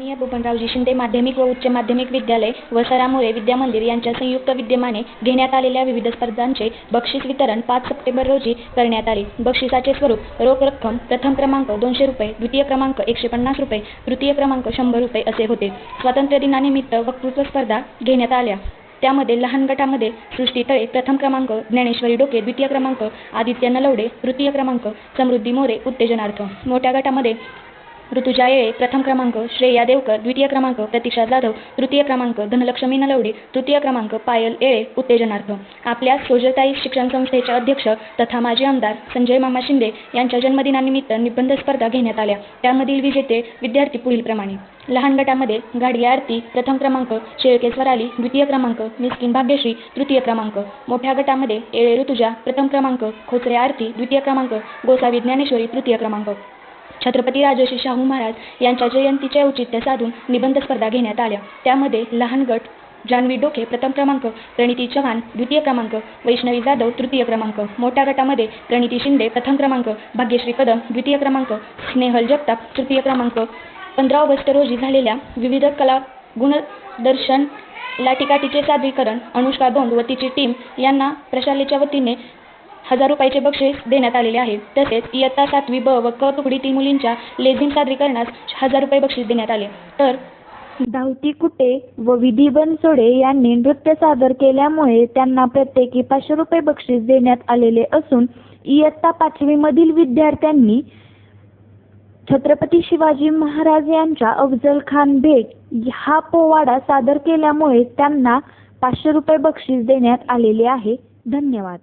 माननीय बबनरावजी शिंदे माध्यमिक व उच्च माध्यमिक विद्यालय व सरा विद्यामंदिर यांच्या संयुक्त विद्यमाने घेण्यात आलेल्या विविध स्पर्धांचे बक्षीस वितरण पाच सप्टेंबर रोजी करण्यात आले. बक्षिसाचे स्वरूप रोख रक्कम प्रथम क्रमांक दोनशे रुपये, द्वितीय क्रमांक एकशे पन्नास रुपये, तृतीय क्रमांक शंभर रुपये असे होते. स्वातंत्र्य दिनानिमित्त वक्तृत्व स्पर्धा घेण्यात आल्या. त्यामध्ये लहान गटामध्ये सृष्टी तळे प्रथम क्रमांक, ज्ञानेश्वरी डोके द्वितीय क्रमांक, आदित्य नलवडे तृतीय क्रमांक, समृद्धी मोरे उत्तेजनार्थ. मोठ्या गटामध्ये ऋतुजा येळे प्रथम क्रमांक, श्रेया देवकर द्वितीय क्रमांक, प्रतीक्षा जाधव तृतीय क्रमांक, धनलक्ष्मी नलवडे तृतीय क्रमांक, पायल येळे उत्तेजनार्थ. आपल्या सोजळताई शिक्षण संस्थेचे अध्यक्ष तथा माजी आमदार संजय मामा शिंदे यांच्या जन्मदिनानिमित्त निबंध स्पर्धा घेण्यात आल्या. त्यामधील विजेते विद्यार्थी पुढीलप्रमाणे. लहान गटामध्ये गाडगे आरती प्रथम क्रमांक, शेळके स्वराली द्वितीय क्रमांक, मिस्किन भाग्यश्री तृतीय क्रमांक. मोठ्या गटामध्ये येळे ऋतुजा प्रथम क्रमांक, खोचरे आरती द्वितीय क्रमांक, गोसावी ज्ञानेश्वरी तृतीय क्रमांक. छत्रपती राजर्षी शाहू महाराज यांच्या जयंतीचे औचित्य साधून निबंध स्पर्धा घेण्यात आल्या. त्यामध्ये लहान गट जान्हवी डोके प्रथम क्रमांक, प्रणिती चव्हाण द्वितीय क्रमांक, वैष्णवी जाधव तृतीय क्रमांक. मोठ्या गटामध्ये प्रणिती शिंदे प्रथम क्रमांक, भाग्यश्री कदम द्वितीय क्रमांक, स्नेहल जगताप तृतीय क्रमांक. पंधरा ऑगस्ट रोजी झालेल्या विविध कला गुणदर्शन लाठीकाठीचे सादरीकरण अनुष्का धोंड व तिची टीम यांना प्रशालेच्या वतीने हजार रुपयाचे बक्षीस देण्यात आलेले आहे. तसेच इयत्ता सातवी ब व क तुकडीतील मुलींच्या लेझिम सादरीकरणास हजार रुपये बक्षीस देण्यात आले. तर धावती कुटे व विधी बनसोडे यांनी नृत्य सादर केल्यामुळे त्यांना प्रत्येकी पाचशे रुपये बक्षीस देण्यात आलेले असून इयत्ता पाचवीमधील विद्यार्थ्यांनी छत्रपती शिवाजी महाराज यांच्या अफजल खान भेट हा पोवाडा सादर केल्यामुळे त्यांना पाचशे रुपये बक्षीस देण्यात आलेले आहे. धन्यवाद.